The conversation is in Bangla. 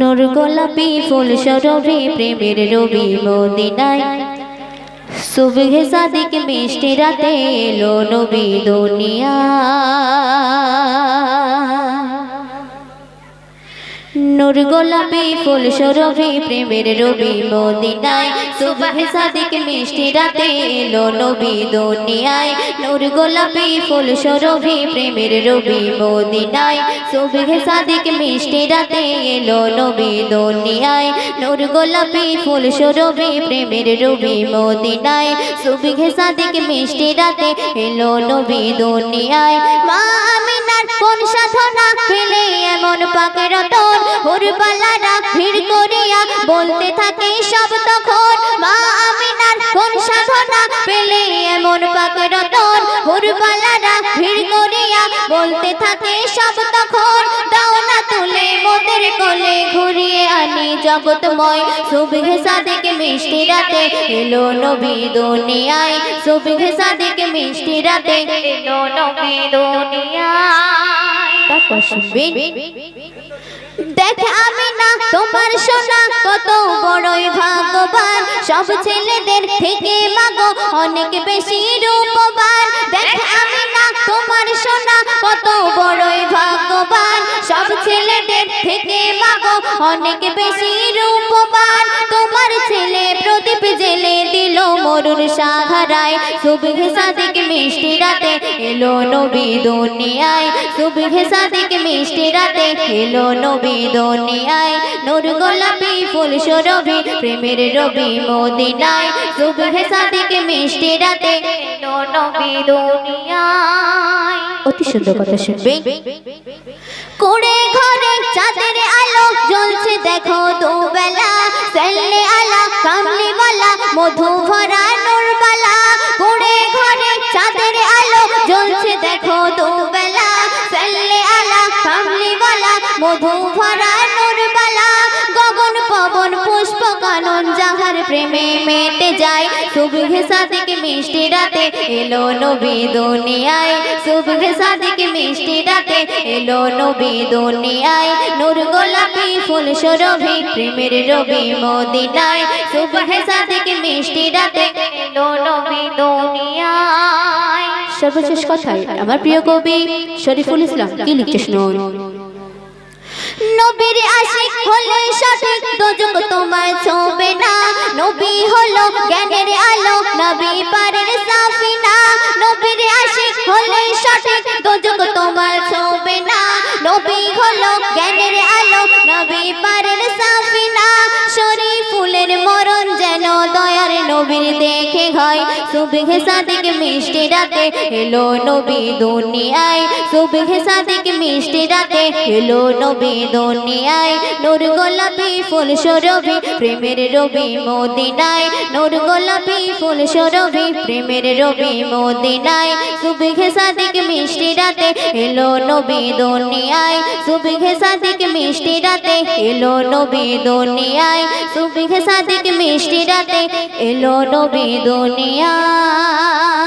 নূর গোলাপি ফুল সরবে প্রেমের রবি মদিনায়। সুবহে সাদিক মিষ্টি রাতে এলো নবী দুনিয়া নূর গোলাপি, ফুল সরবে প্রেমের রবি মদিনায়। সুবহে সাদিক মিষ্টি রাতে এলো নবী দুনিয়ায়। নূর গোলাপি, ফুল সরবে প্রেমের রবি মদিনায়। সুবহে সাদিক মিষ্টি রাতে এলো নবী দুনিয়ায়। নূর গোলাপি, ফুল সরবে প্রেমের রবি মদিনায়। সুবহে সাদিক মিষ্টি রাতে এলো নবী দুনিয়ায়। মা আমিনার রতন হুরবালারা ভিড় করিয়া বলতে থাকে, সব তখন মা আমিনার কোন সাধনা? পেলে এমন পাকে রতন হুরবালারা ভিড় করিয়া বলতে থাকে, সব তখন দাও না তুলে মোদের কোলে ঘুরিয়ে আনি জগৎময়। সুবিঘে সাদিক মিষ্টি রাতে এলো নবী দুনিয়ায় সুবিঘে সাদিক মিষ্টি রাতে এলো নবী দুনিয়ায়। শুনবেন। দেখ আমি না, তোমার সোনা, কত বড়ই ভাগ্যবান। সব ছেলেদের থেকে মাগো অনেক বেশি রূপবান। দেখ আমি না, তোমার সোনা, কত বড়ই ভাগ্যবান। সব ছেলেদের থেকে মাগো অনেক বেশি রূপবান। তোমার ছেলে প্রদীপ জেলে দিল মরুর সাহারায় সুবিঘে সাদিক মিষ্টি রাতে এলো নবী দুনিয়ায়। সুবিঘে সাদিক মিষ্টি রাতে এলো নবী দুনিয়ায়। নূর গোলাপি ফুল সরবি প্রেমের রবি মদিনায়। সুবিঘে সাদিক মিষ্টি রাতে এলো নবী দুনিয়ায়। অতি সুন্দর কথা শুনবে। কুড়ে ঘরে চাঁদের আলো জ্বলছে, দেখো দুবেলা। মধু ভরা নুরবালা ঘুরে ঘরে চাঁদের আলো জ্বলছে, দেখো দুবেলা। সেল্লে আলা কামলিওয়ালা মধু ভরা নুরবালা গগন পবন পুষ্প কানন প্রেমে মেটে যায়। সুবহে সাদিক মিষ্টি রাতে এলো নবী দুনিয়ায়। সুবহে সাদিক মিষ্টি রাতে এলো নবী দুনিয়ায়। নূর গোলাপি ফুল সরভি প্রেমের রবি মদিনায়। সুবহে সাদিক মিষ্টি রাতে এলো নবী দুনিয়ায়। সর্বশেষ কথায় আমার প্রিয় কবি শরীফুল ইসলাম কি লিখছে শুনুন আশিক হলে সঠিক দোজক তোমার ছোবে না। নবী হলো জ্ঞানের আলো, নবী পারের সাফিনা। নবীর আশিক হলে সঠিক দোজক তোমার ছোবে না। নবী হলো জ্ঞানের আলো, নবী পারের সাফিনা। নবীর দেখে হয় সুবিঘে সাদিক মিষ্টি রাতে এলো নবী দুনিয়ায়। সুবিঘে সাদিক মিষ্টি রাতে এলো নবী দুনিয়ায়। নূর গোলাপি ফুল সরবি, প্রেমের রবি মদিনায়। নূর গোলাপি ফুল সরবি, প্রেমের রবি মদিনায়। সুবিঘে সাদিক মিষ্টি রাতে এলো নবী দুনিয়ায় সুবিঘে সাদিক মিষ্টি রাতে এলো নবী দুনিয়ায় সুবিঘে সাদিক মিষ্টি রাতে এলো নবী দুনিয়ায়